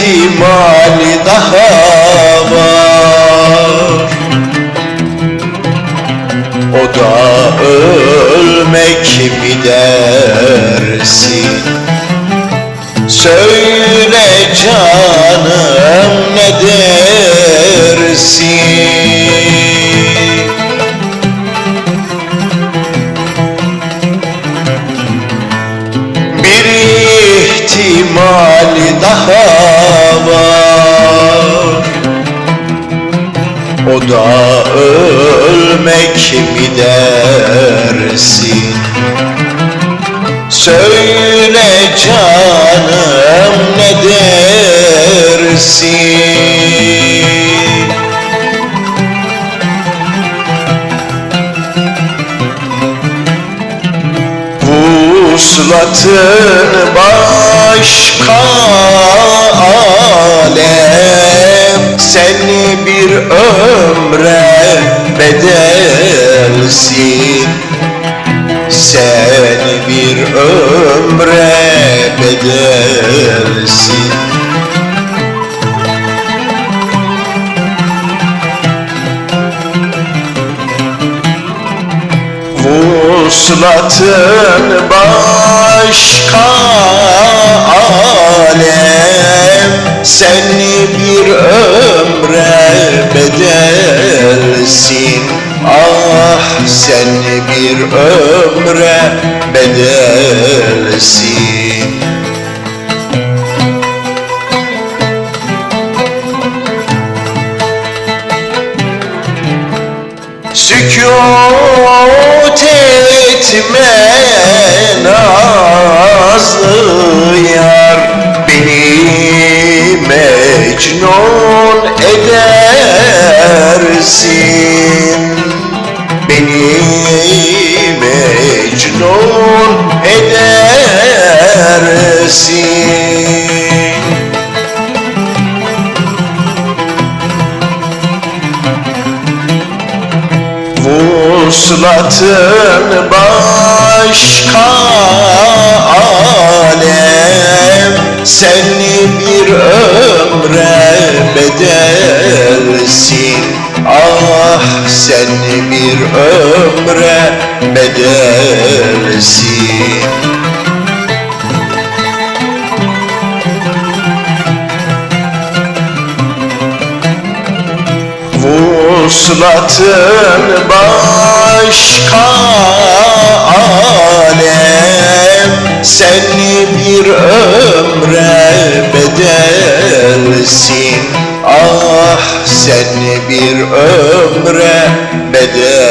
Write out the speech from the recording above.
ihtimali daha var. O da ölmek mi dersin? Söyle canım ne ihtimali daha var. O da ölmek mi dersin? Söyle canım ne dersin Vuslatın başka alem. Seni bir ömre bedelsin. Sen bir ömre bedelsin Vuslatın başka alem Seni bir ömre bedelsin. Ah sen bir ömre bedelsin. Sükut etme nazlı yar Beni mecnun edersin Vuslatın başka alem. Seni bir ömre bedelsin. Ah seni bir ömre bedelsin Vuslatın başka alem. Seni bir ömre bedelsin. Ah seni bir ömre bedelsin